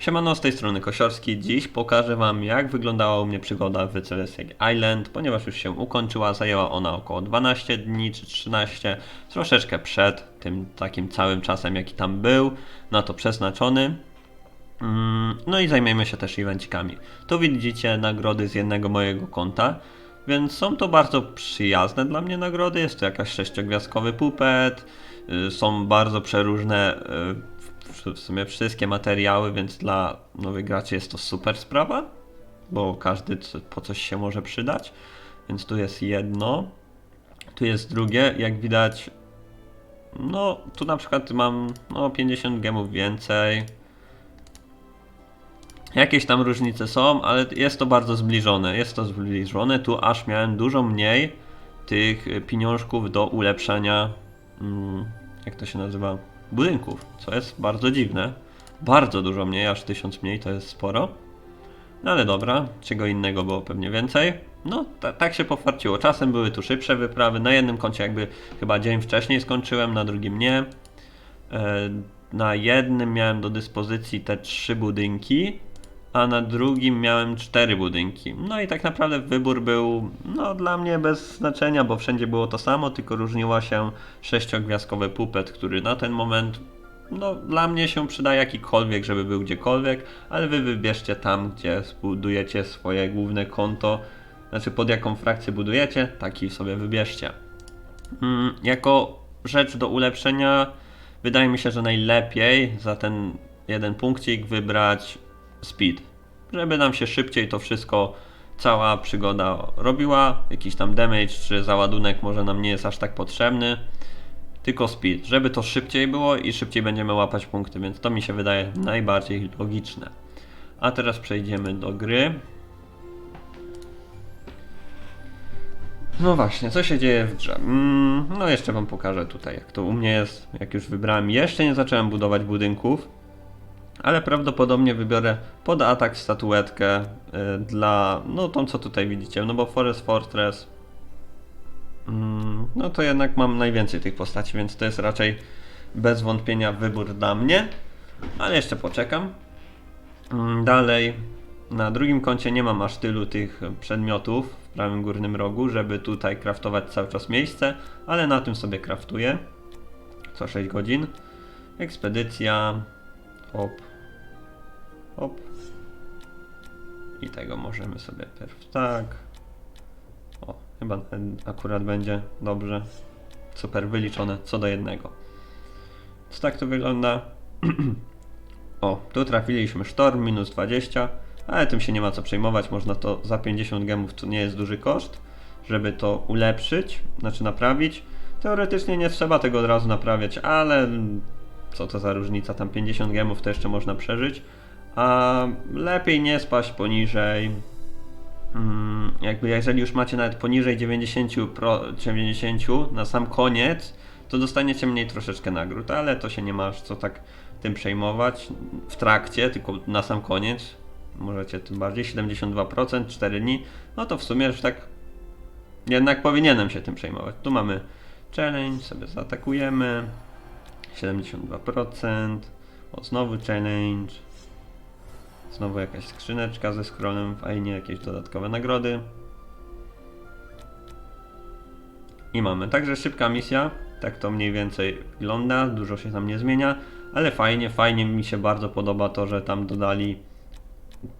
Siemano, z tej strony Kosiorski. Dziś pokażę Wam, jak wyglądała u mnie przygoda w Celestial Island, ponieważ już się ukończyła. Zajęła ona około 12 dni czy 13, troszeczkę przed tym takim całym czasem, jaki tam był, na to przeznaczony. Mm, No i zajmiemy się też evencikami. Tu widzicie nagrody z jednego mojego konta, więc są to bardzo przyjazne dla mnie nagrody. Jest to jakaś sześciogwiazdkowy pupet, y, są bardzo przeróżne y, w- sumie wszystkie materiały, więc dla nowych graczy jest to super sprawa, bo każdy po coś się może przydać. Więc tu jest jedno, tu jest drugie, jak widać. No, tu na przykład mam no, 50 gemów więcej. Jakieś tam różnice są, ale jest to bardzo zbliżone. Jest to zbliżone. Tu aż miałem dużo mniej tych pieniążków do ulepszania. Mm, jak to się nazywa? Budynków, co jest bardzo dziwne. Bardzo dużo mniej, aż 1000 mniej to jest sporo. No ale dobra, czego innego było pewnie więcej. No, ta, tak się pofarciło. Czasem były tu szybsze wyprawy. Na jednym koncie jakby chyba dzień wcześniej skończyłem, na drugim nie. E, Na jednym miałem do dyspozycji te trzy budynki, a na drugim miałem cztery budynki. No i tak naprawdę wybór był no, dla mnie bez znaczenia, bo wszędzie było to samo, tylko różniła się sześciogwiazdkowy pupet, który na ten moment no, dla mnie się przyda jakikolwiek, żeby był gdziekolwiek, ale wy wybierzcie tam, gdzie zbudujecie swoje główne konto, znaczy pod jaką frakcję budujecie, taki sobie wybierzcie. Mm, jako rzecz do ulepszenia, wydaje mi się, że najlepiej za ten jeden punkcik wybrać speed. Żeby nam się szybciej to wszystko, cała przygoda robiła. Jakiś tam damage czy załadunek może nam nie jest aż tak potrzebny. Tylko speed, żeby to szybciej było i szybciej będziemy łapać punkty, więc to mi się wydaje najbardziej logiczne. A teraz przejdziemy do gry. No właśnie, co się dzieje w grze? Mm, no jeszcze wam pokażę tutaj, jak to u mnie jest, jak już wybrałem. Jeszcze nie zacząłem budować budynków, ale prawdopodobnie wybiorę pod atak statuetkę y, dla, no tą co tutaj widzicie, no bo Forest Fortress, mm, no to jednak mam najwięcej tych postaci, więc to jest raczej bez wątpienia wybór dla mnie, ale jeszcze poczekam. Mm, Dalej, na drugim koncie nie mam aż tylu tych przedmiotów w prawym górnym rogu, żeby tutaj kraftować cały czas miejsce, ale na tym sobie kraftuję co 6 godzin. Ekspedycja, hop, hop. I tego możemy sobie pierw tak. O, chyba ten akurat będzie dobrze. Super wyliczone co do jednego. Co tak to wygląda? O, tu trafiliśmy sztorm, minus 20, ale tym się nie ma co przejmować, można to za 50 gemów, to nie jest duży koszt, żeby to ulepszyć, znaczy naprawić. Teoretycznie nie trzeba tego od razu naprawiać, ale co to za różnica, tam 50 gemów to jeszcze można przeżyć, a lepiej nie spaść poniżej, mm, jakby jeżeli już macie nawet poniżej 90, pro, 90 na sam koniec, to dostaniecie mniej troszeczkę nagród, ale to się nie ma aż co tak tym przejmować w trakcie, tylko na sam koniec. Możecie tym bardziej, 72%, 4 dni, no to w sumie już tak jednak powinienem się tym przejmować. Tu mamy challenge, sobie zaatakujemy, 72%, o znowu challenge, znowu jakaś skrzyneczka ze scrollem, fajnie, jakieś dodatkowe nagrody. I mamy także szybka misja, tak to mniej więcej wygląda, dużo się tam nie zmienia, ale fajnie, fajnie mi się bardzo podoba to, że tam dodali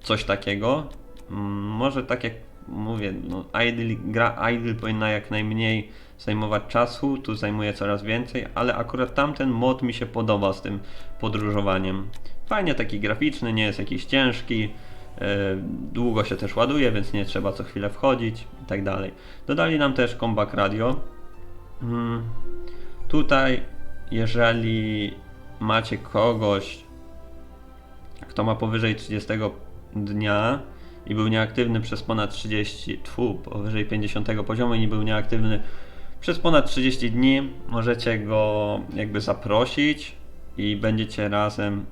coś takiego. Mm, Może tak jak mówię, no idle, gra idle powinna jak najmniej zajmować czasu, tu zajmuje coraz więcej, ale akurat tamten mod mi się podoba z tym podróżowaniem. Fajnie taki graficzny, nie jest jakiś ciężki, yy, długo się też ładuje, więc nie trzeba co chwilę wchodzić i tak dalej. Dodali nam też comeback radio. Mm, Tutaj, jeżeli macie kogoś, kto ma powyżej 30 dnia i był nieaktywny przez ponad 30, tfu, powyżej 50 poziomu i nie był nieaktywny przez ponad 30 dni, możecie go jakby zaprosić i będziecie razem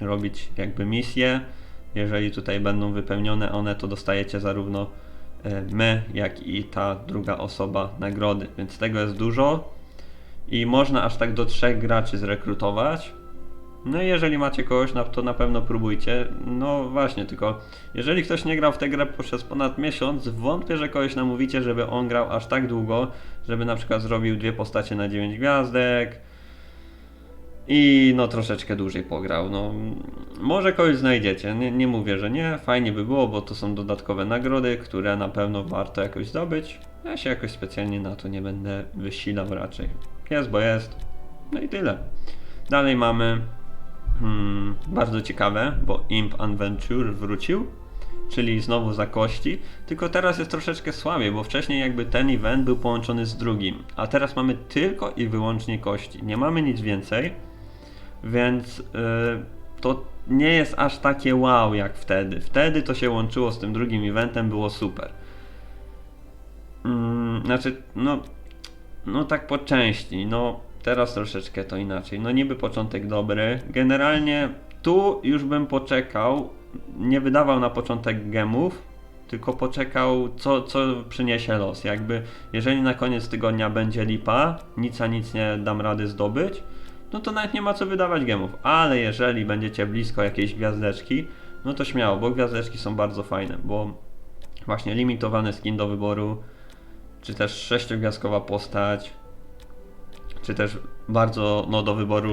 robić jakby misje. Jeżeli tutaj będą wypełnione one, to dostajecie zarówno e, my, jak i ta druga osoba nagrody, więc tego jest dużo i można aż tak do trzech graczy zrekrutować. No i jeżeli macie kogoś, to na pewno próbujcie. No właśnie, tylko jeżeli ktoś nie grał w tę grę przez ponad miesiąc, wątpię, że kogoś namówicie, żeby on grał aż tak długo, żeby na przykład zrobił dwie postacie na 9 gwiazdek i no troszeczkę dłużej pograł. No, może kogoś znajdziecie, nie, nie mówię, że nie, fajnie by było, bo to są dodatkowe nagrody, które na pewno warto jakoś zdobyć. Ja się jakoś specjalnie na to nie będę wysilał raczej. Jest, bo jest. No i tyle. Dalej mamy hmm, bardzo ciekawe, bo Imp Adventure wrócił, czyli znowu za kości, tylko teraz jest troszeczkę słabiej, bo wcześniej jakby ten event był połączony z drugim, a teraz mamy tylko i wyłącznie kości. Nie mamy nic więcej, więc yy, to nie jest aż takie wow jak wtedy. Wtedy to się łączyło z tym drugim eventem, było super. Mm, znaczy, no, no tak po części, no teraz troszeczkę to inaczej. No niby początek dobry. Generalnie tu już bym poczekał, nie wydawał na początek gemów, tylko poczekał co, co przyniesie los. Jakby jeżeli na koniec tygodnia będzie lipa, nic a nic nie dam rady zdobyć, no to nawet nie ma co wydawać gemów. Ale jeżeli będziecie blisko jakiejś gwiazdeczki, no to śmiało, bo gwiazdeczki są bardzo fajne, bo właśnie limitowany skin do wyboru, czy też sześciogwiazdkowa postać, czy też bardzo no, do wyboru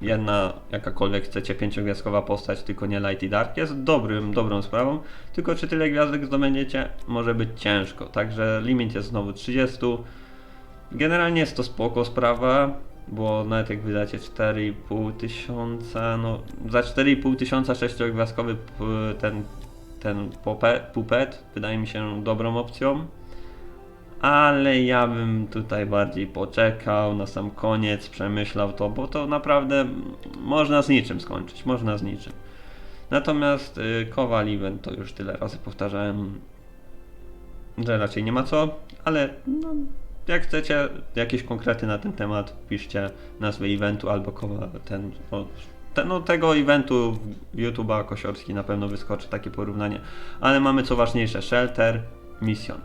jedna jakakolwiek chcecie pięciogwiazdkowa postać, tylko nie light i dark jest dobrym, dobrą sprawą, tylko czy tyle gwiazdek zdobędziecie może być ciężko, także limit jest znowu 30. Generalnie jest to spoko sprawa, bo nawet jak wydacie 4,5 tysiąca, no za 4,5 tysiąca sześciogwiazdkowy ten, ten pupet wydaje mi się dobrą opcją ale ja bym tutaj bardziej poczekał na sam koniec, przemyślał to, bo to naprawdę można z niczym skończyć, można z niczym. Natomiast y, Kowal Event to już tyle razy powtarzałem, że raczej nie ma co, ale no, jak chcecie jakieś konkrety na ten temat, piszcie nazwę eventu albo ten, ten, no, tego eventu YouTube'a Kosiorski na pewno wyskoczy takie porównanie, ale mamy co ważniejsze, Shelter, Mission.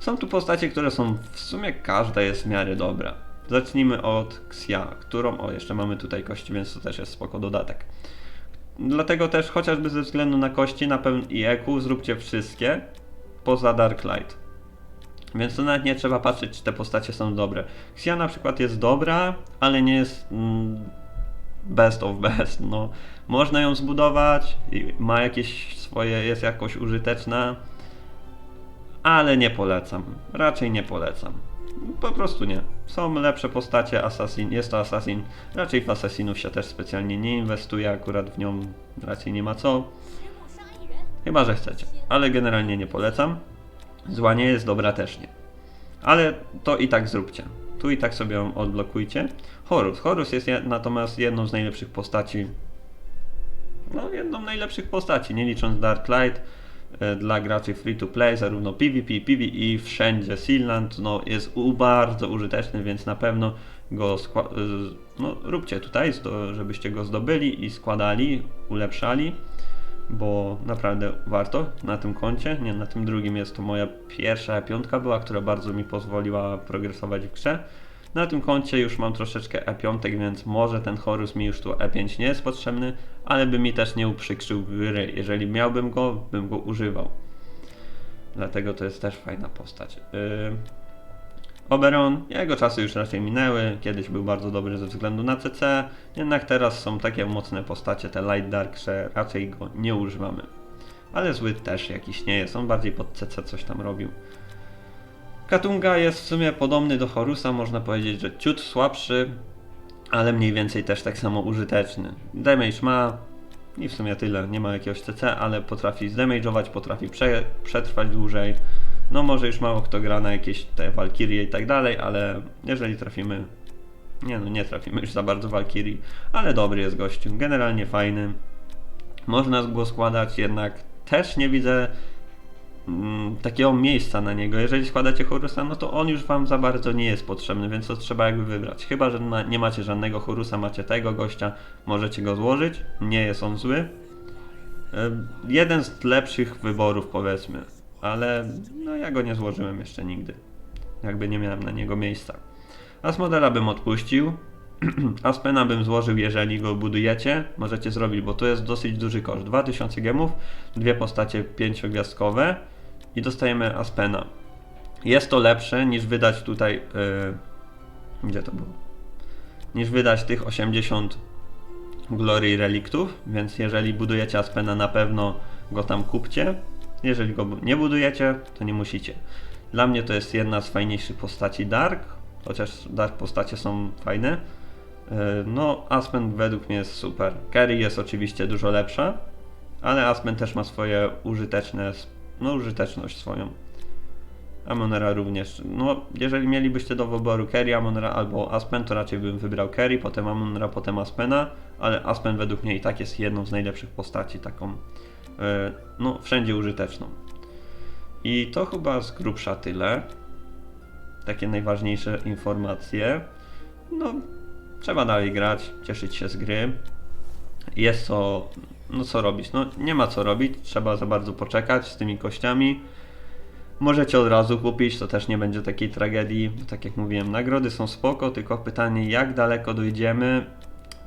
Są tu postacie, które są w sumie każda jest w miarę dobra. Zacznijmy od Xia, którą, o jeszcze mamy tutaj kości, więc to też jest spoko dodatek. Dlatego też chociażby ze względu na kości na pewno i EQ zróbcie wszystkie poza Darklight. Więc to nawet nie trzeba patrzeć, czy te postacie są dobre. Xia na przykład jest dobra, ale nie jest mm, best of best. No, można ją zbudować, ma jakieś swoje, jest jakoś użyteczna, ale nie polecam. Raczej nie polecam. Po prostu nie. Są lepsze postacie, Assassin, jest to Assassin. Raczej w Assassinów się też specjalnie nie inwestuje, akurat w nią raczej nie ma co. Chyba, że chcecie. Ale generalnie nie polecam. Zła nie jest, dobra też nie. Ale to i tak zróbcie. Tu i tak sobie ją odblokujcie. Horus. Horus jest je- natomiast jedną z najlepszych postaci. No, jedną z najlepszych postaci, nie licząc Darklight e, dla graczy free to play, zarówno PvP, PvE, wszędzie Sealand, no jest bardzo użyteczny, więc na pewno go e, no, róbcie tutaj, żebyście go zdobyli i składali, ulepszali, bo naprawdę warto na tym koncie, nie na tym drugim jest to moja pierwsza piątka była, która bardzo mi pozwoliła progresować w grze. Na tym koncie już mam troszeczkę E5, więc może ten Horus mi już tu E5 nie jest potrzebny, ale by mi też nie uprzykrzył gry. Jeżeli miałbym go, bym go używał. Dlatego to jest też fajna postać. Yy... Oberon, jego czasy już raczej minęły, kiedyś był bardzo dobry ze względu na CC, jednak teraz są takie mocne postacie, te Light Dark, że raczej go nie używamy. Ale zły też jakiś nie jest, on bardziej pod CC coś tam robił. Katunga jest w sumie podobny do Horusa, można powiedzieć, że ciut słabszy, ale mniej więcej też tak samo użyteczny. Damage ma i w sumie tyle, nie ma jakiegoś CC, ale potrafi zdamage'ować, potrafi prze, przetrwać dłużej. No może już mało kto gra na jakieś te Valkyrie i tak dalej, ale jeżeli trafimy, nie no nie trafimy już za bardzo Valkyrie, ale dobry jest gościu, generalnie fajny. Można go składać, jednak też nie widzę mm, takiego miejsca na niego. Jeżeli składacie Horusa, no to on już wam za bardzo nie jest potrzebny, więc to trzeba jakby wybrać. Chyba, że na, nie macie żadnego Horusa, macie tego gościa, możecie go złożyć. Nie jest on zły. Jeden z lepszych wyborów powiedzmy, ale no ja go nie złożyłem jeszcze nigdy. Jakby nie miałem na niego miejsca. A z modela bym odpuścił. Aspena bym złożył, jeżeli go budujecie. Możecie zrobić, bo to jest dosyć duży koszt. 2000 gemów, dwie postacie pięciogwiazdkowe i dostajemy Aspena. Jest to lepsze niż wydać tutaj. Yy, gdzie to było? Niż wydać tych 80 Glory Reliktów, więc jeżeli budujecie Aspena, na pewno go tam kupcie. Jeżeli go nie budujecie, to nie musicie. Dla mnie to jest jedna z fajniejszych postaci Dark, chociaż Dark postacie są fajne. Yy, No, Aspen według mnie jest super. Kerry jest oczywiście dużo lepsza, ale Aspen też ma swoje użyteczne, no użyteczność swoją. Amonera również. No, jeżeli mielibyście do wyboru Kerry, Amonera albo Aspen, to raczej bym wybrał Kerry, potem Amonera, potem Aspena, ale Aspen według mnie i tak jest jedną z najlepszych postaci, taką, e, no, wszędzie użyteczną. I to chyba z grubsza tyle. Takie najważniejsze informacje. No, trzeba dalej grać, cieszyć się z gry. Jest co, no co robić? No, nie ma co robić, trzeba za bardzo poczekać z tymi kościami. Możecie od razu kupić, to też nie będzie takiej tragedii. Tak jak mówiłem, nagrody są spoko, tylko pytanie jak daleko dojdziemy,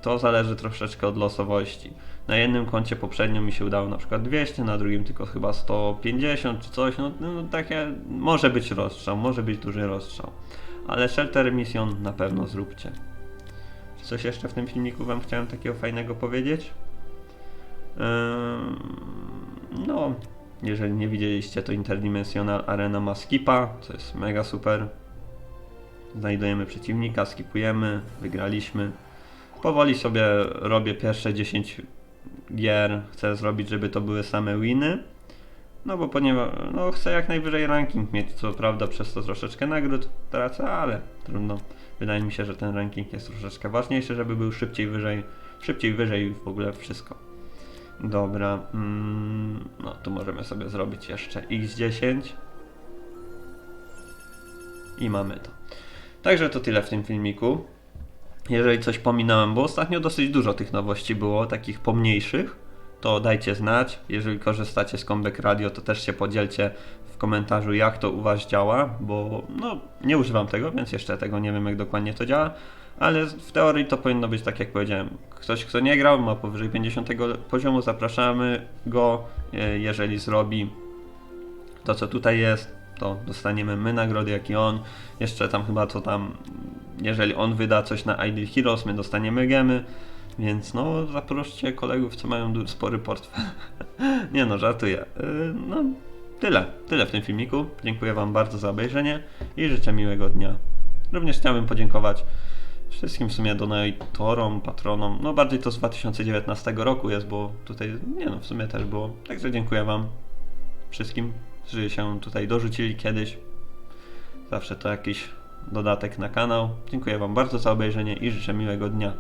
to zależy troszeczkę od losowości. Na jednym koncie poprzednio mi się udało na przykład 200, na drugim tylko chyba 150 czy coś, no, no takie, może być rozstrzał, może być duży rozstrzał. Ale Shelter Mission na pewno zróbcie. Czy coś jeszcze w tym filmiku wam chciałem takiego fajnego powiedzieć? Ym, no, jeżeli nie widzieliście, to Interdimensional Arena ma skipa, co jest mega super. Znajdujemy przeciwnika, skipujemy, wygraliśmy. Powoli sobie robię pierwsze 10 gier. Chcę zrobić, żeby to były same winy. No bo ponieważ no, chcę jak najwyżej ranking mieć, co prawda przez to troszeczkę nagród tracę, ale trudno. Wydaje mi się, że ten ranking jest troszeczkę ważniejszy, żeby był szybciej wyżej, szybciej wyżej w ogóle wszystko. Dobra, mm, no tu możemy sobie zrobić jeszcze x10 i mamy to. Także to tyle w tym filmiku. Jeżeli coś pominąłem, bo ostatnio dosyć dużo tych nowości było, takich pomniejszych, to dajcie znać. Jeżeli korzystacie z Comeback Radio, to też się podzielcie w komentarzu, jak to u Was działa, bo no, nie używam tego, więc jeszcze tego nie wiem, jak dokładnie to działa. Ale w teorii to powinno być tak, jak powiedziałem. Ktoś, kto nie grał, ma powyżej 50 poziomu, zapraszamy go. Jeżeli zrobi to, co tutaj jest, to dostaniemy my nagrody, jak i on. Jeszcze tam chyba co tam, jeżeli on wyda coś na Ideal Heroes, my dostaniemy gemy. Więc no, zaproście kolegów, co mają spory portfel. nie no, żartuję. Yy, no, tyle. Tyle w tym filmiku. Dziękuję Wam bardzo za obejrzenie i życzę miłego dnia. Również chciałbym podziękować wszystkim w sumie donatorom, patronom. No bardziej to z 2019 roku jest, bo tutaj, nie no, w sumie też było. Także dziękuję Wam wszystkim, którzy się tutaj dorzucili kiedyś. Zawsze to jakiś dodatek na kanał. Dziękuję Wam bardzo za obejrzenie i życzę miłego dnia.